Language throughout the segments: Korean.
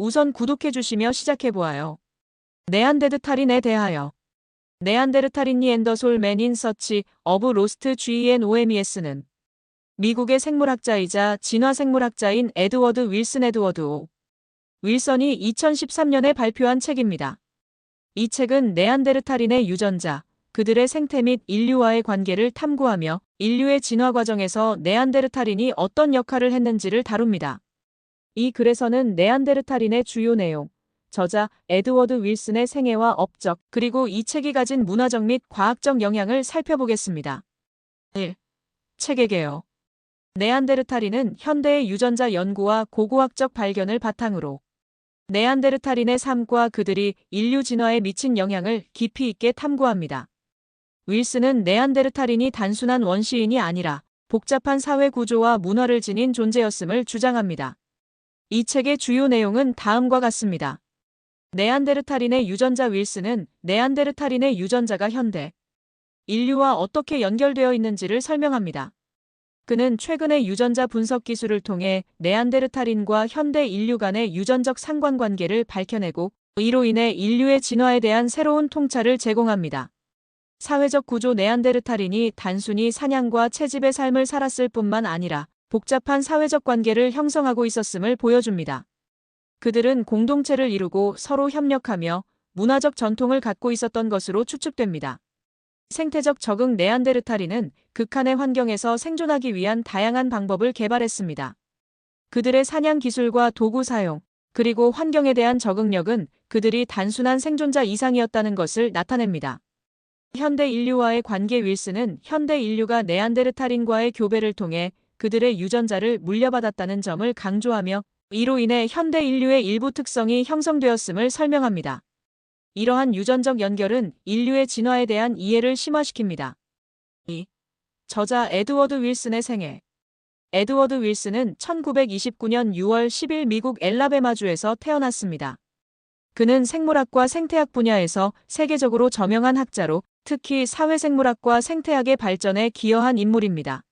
우선 구독해주시며 시작해보아요. 네안데르탈인에 대하여 네안데르탈인이 앤더솔 맨인 서치 어브 로스트 GNOMES는 미국의 생물학자이자 진화생물학자인 에드워드 윌슨 에드워드 오. 윌선이 2013년에 발표한 책입니다. 이 책은 네안데르탈인의 유전자, 그들의 생태 및 인류와의 관계를 탐구하며 인류의 진화 과정에서 네안데르탈인이 어떤 역할을 했는지를 다룹니다. 이 글에서는 네안데르탈인의 주요 내용, 저자 에드워드 윌슨의 생애와 업적, 그리고 이 책이 가진 문화적 및 과학적 영향을 살펴보겠습니다. 1. 책의 개요. 네안데르탈인은 현대의 유전자 연구와 고고학적 발견을 바탕으로 네안데르탈인의 삶과 그들이 인류 진화에 미친 영향을 깊이 있게 탐구합니다. 윌슨은 네안데르탈인이 단순한 원시인이 아니라 복잡한 사회 구조와 문화를 지닌 존재였음을 주장합니다. 이 책의 주요 내용은 다음과 같습니다. 네안데르탈인의 유전자 윌슨은 네안데르탈인의 유전자가 현대 인류와 어떻게 연결되어 있는지를 설명합니다. 그는 최근의 유전자 분석 기술을 통해 네안데르탈인과 현대 인류 간의 유전적 상관관계를 밝혀내고 이로 인해 인류의 진화에 대한 새로운 통찰을 제공합니다. 사회적 구조 네안데르탈인이 단순히 사냥과 채집의 삶을 살았을 뿐만 아니라 복잡한 사회적 관계를 형성하고 있었음을 보여줍니다. 그들은 공동체를 이루고 서로 협력하며 문화적 전통을 갖고 있었던 것으로 추측됩니다. 생태적 적응 네안데르탈인은 극한의 환경에서 생존하기 위한 다양한 방법을 개발했습니다. 그들의 사냥 기술과 도구 사용, 그리고 환경에 대한 적응력은 그들이 단순한 생존자 이상이었다는 것을 나타냅니다. 현대 인류와의 관계 윌슨은 현대 인류가 네안데르탈인과의 교배를 통해 그들의 유전자를 물려받았다는 점을 강조하며 이로 인해 현대 인류의 일부 특성이 형성되었음을 설명합니다. 이러한 유전적 연결은 인류의 진화에 대한 이해를 심화시킵니다. 2. 저자 에드워드 윌슨의 생애 에드워드 윌슨은 1929년 6월 10일 미국 엘라베마주에서 태어났습니다. 그는 생물학과 생태학 분야에서 세계적으로 저명한 학자로 특히 사회생물학과 생태학의 발전에 기여한 인물입니다.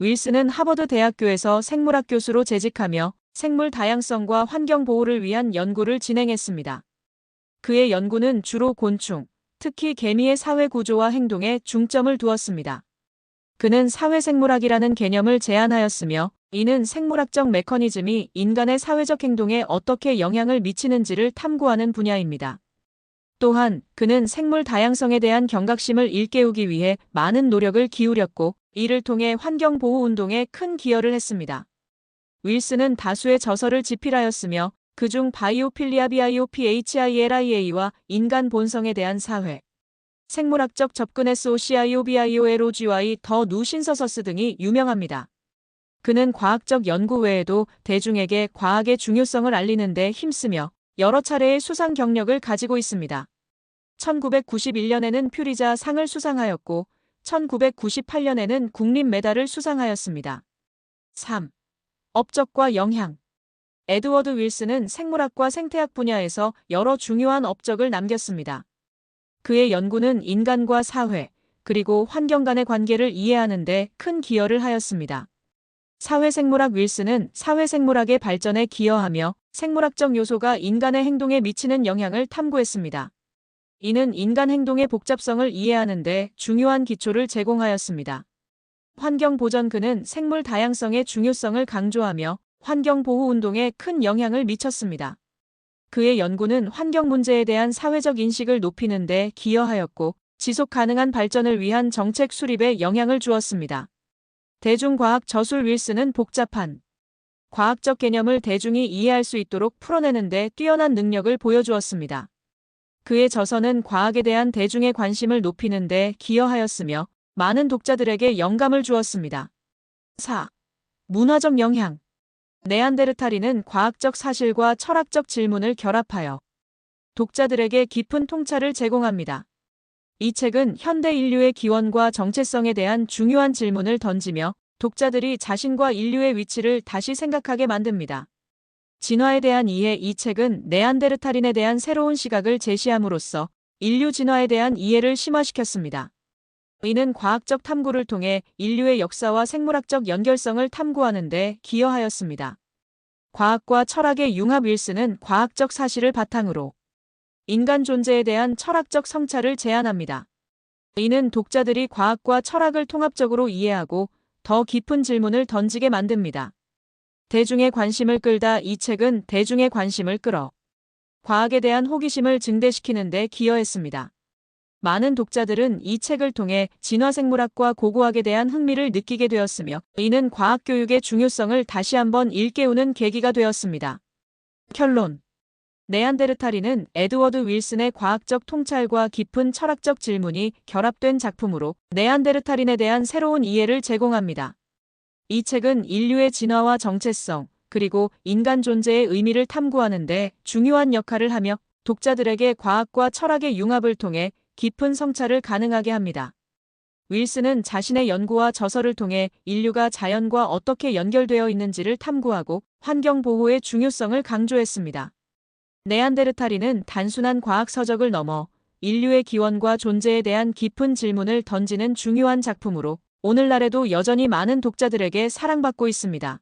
윌슨은 하버드 대학교에서 생물학 교수로 재직하며 생물 다양성과 환경 보호를 위한 연구를 진행했습니다. 그의 연구는 주로 곤충, 특히 개미의 사회 구조와 행동에 중점을 두었습니다. 그는 사회생물학이라는 개념을 제안하였으며 이는 생물학적 메커니즘이 인간의 사회적 행동에 어떻게 영향을 미치는지를 탐구하는 분야입니다. 또한 그는 생물 다양성에 대한 경각심을 일깨우기 위해 많은 노력을 기울였고 이를 통해 환경보호 운동에 큰 기여를 했습니다. 윌슨은 다수의 저서를 집필하였으며 그중 바이오필리아 BIOPHILIA와 인간 본성에 대한 사회, 생물학적 접근 SOCIOBIOLOGY 더 누신서서스 등이 유명합니다. 그는 과학적 연구 외에도 대중에게 과학의 중요성을 알리는 데 힘쓰며 여러 차례의 수상 경력을 가지고 있습니다. 1991년에는 퓨리자 상을 수상하였고 1998년에는 국립 메달을 수상하였습니다. 3. 업적과 영향 에드워드 윌슨은 생물학과 생태학 분야에서 여러 중요한 업적을 남겼습니다. 그의 연구는 인간과 사회, 그리고 환경 간의 관계를 이해하는 데 큰 기여를 하였습니다. 사회생물학 윌슨은 사회생물학의 발전에 기여하며 생물학적 요소가 인간의 행동에 미치는 영향을 탐구했습니다. 이는 인간 행동의 복잡성을 이해하는 데 중요한 기초를 제공하였습니다. 환경 보전 그는 생물 다양성의 중요성을 강조하며 환경보호 운동에 큰 영향을 미쳤습니다. 그의 연구는 환경 문제에 대한 사회적 인식을 높이는 데 기여하였고 지속 가능한 발전을 위한 정책 수립에 영향을 주었습니다. 대중과학 저술 윌슨은 복잡한 과학적 개념을 대중이 이해할 수 있도록 풀어내는 데 뛰어난 능력을 보여주었습니다. 그의 저서는 과학에 대한 대중의 관심을 높이는 데 기여하였으며 많은 독자들에게 영감을 주었습니다. 4. 문화적 영향 네안데르탈인은 과학적 사실과 철학적 질문을 결합하여 독자들에게 깊은 통찰을 제공합니다. 이 책은 현대 인류의 기원과 정체성에 대한 중요한 질문을 던지며 독자들이 자신과 인류의 위치를 다시 생각하게 만듭니다. 진화에 대한 이해 이 책은 네안데르탈인에 대한 새로운 시각을 제시함으로써 인류 진화에 대한 이해를 심화시켰습니다. 이는 과학적 탐구를 통해 인류의 역사와 생물학적 연결성을 탐구하는 데 기여하였습니다. 과학과 철학의 융합 윌슨은 과학적 사실을 바탕으로 인간 존재에 대한 철학적 성찰을 제안합니다. 이는 독자들이 과학과 철학을 통합적으로 이해하고 더 깊은 질문을 던지게 만듭니다. 대중의 관심을 끌다 이 책은 대중의 관심을 끌어 과학에 대한 호기심을 증대시키는 데 기여했습니다. 많은 독자들은 이 책을 통해 진화생물학과 고고학에 대한 흥미를 느끼게 되었으며 이는 과학교육의 중요성을 다시 한번 일깨우는 계기가 되었습니다. 결론 네안데르탈인은 에드워드 윌슨의 과학적 통찰과 깊은 철학적 질문이 결합된 작품으로 네안데르탈인에 대한 새로운 이해를 제공합니다. 이 책은 인류의 진화와 정체성, 그리고 인간 존재의 의미를 탐구하는데 중요한 역할을 하며 독자들에게 과학과 철학의 융합을 통해 깊은 성찰을 가능하게 합니다. 윌슨은 자신의 연구와 저서를 통해 인류가 자연과 어떻게 연결되어 있는지를 탐구하고 환경 보호의 중요성을 강조했습니다. 네안데르탈인은 단순한 과학 서적을 넘어 인류의 기원과 존재에 대한 깊은 질문을 던지는 중요한 작품으로 오늘날에도 여전히 많은 독자들에게 사랑받고 있습니다.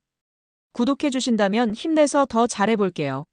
구독해 주신다면 힘내서 더 잘해볼게요.